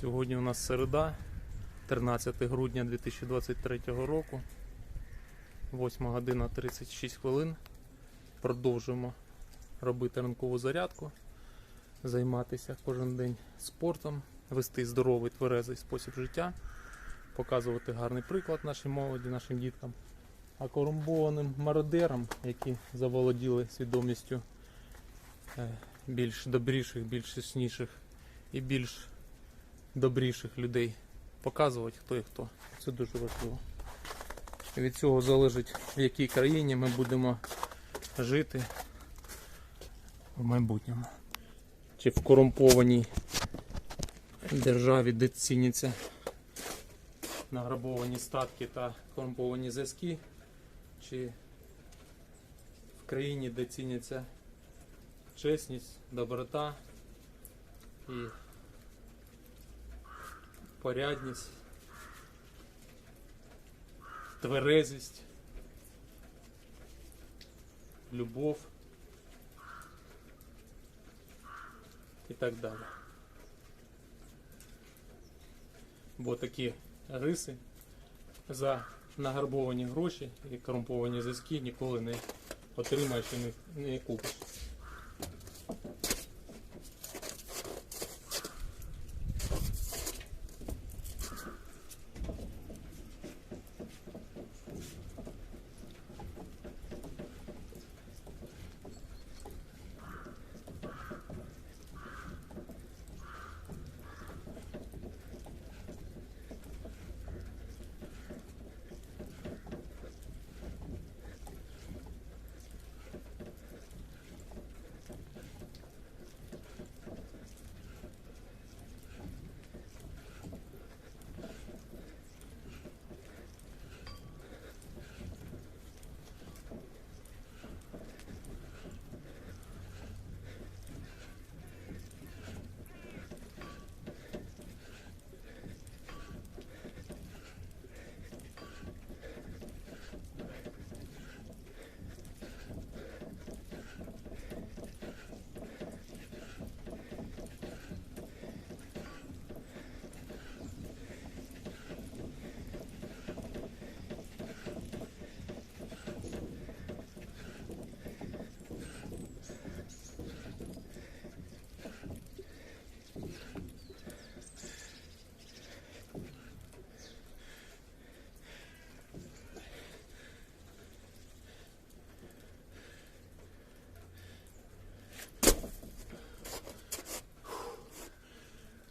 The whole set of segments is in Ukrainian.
Сьогодні у нас середа, 13 грудня 2023 року, 8 година 36 хвилин. Продовжуємо робити ранкову зарядку, займатися кожен день спортом, вести здоровий тверезий спосіб життя, показувати гарний приклад нашій молоді, нашим діткам, а корумпованим мародерам, які заволоділи свідомістю е, більш добріших, більш чесніших і більш добріших людей. Показувати, хто і хто. Це дуже важливо. Від цього залежить, в якій країні ми будемо жити в майбутньому. Чи в корумпованій державі, де ціняться награбовані статки та корумповані зв'язки, чи в країні, де ціняться чесність, доброта і порядність, тверезість, любов і так далі. Бо такі риси за награбовані гроші і корумповані зв'язки ніколи не отримаєш і не купиш.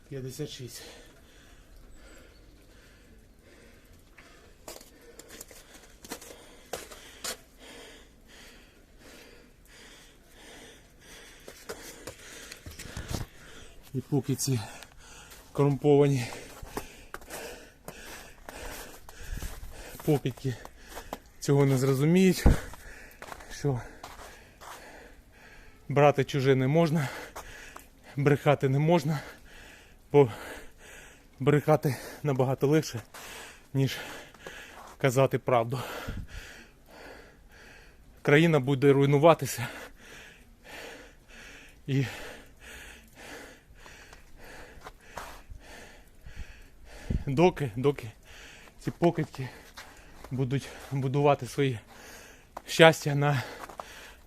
П'ятдесят шість. І поки ці корумповані покидьки цього не зрозуміють, що брати чуже не можна, брехати не можна, бо брехати набагато легше, ніж казати правду. Країна буде руйнуватися і доки, доки ці покидьки будуть будувати свої щастя на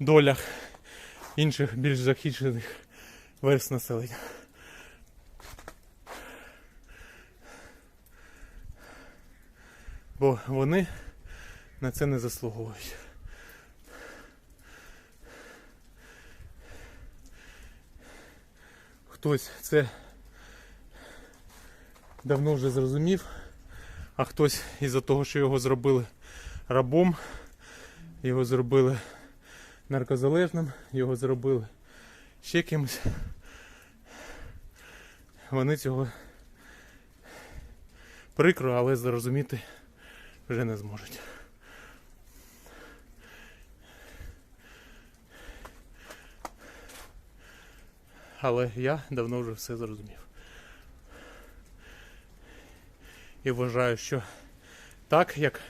долях інших більш захищених верст населення. Бо вони на це не заслуговують. Хтось це давно вже зрозумів, а хтось із-за того, що його зробили рабом, його зробили наркозалежним, його зробили ще кимось. Вони цього прикро, але зрозуміти вже не зможуть. Але я давно вже все зрозумів. І вважаю, що так, як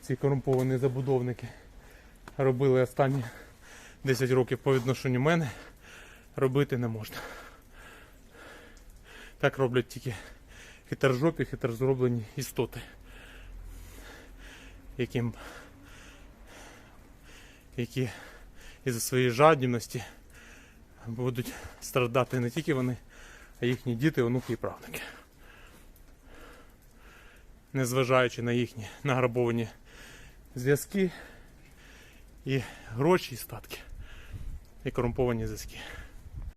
ці корумповані забудовники робили останні 10 років по відношенню мене, робити не можна. Так роблять тільки хитрожопі, хитрозроблені істоти, яким які із-за своєї жадібності будуть страждати не тільки вони, а їхні діти, онуки і правнуки. Незважаючи на їхні награбовані зв'язки і гроші, і статки, і корумповані зв'язки.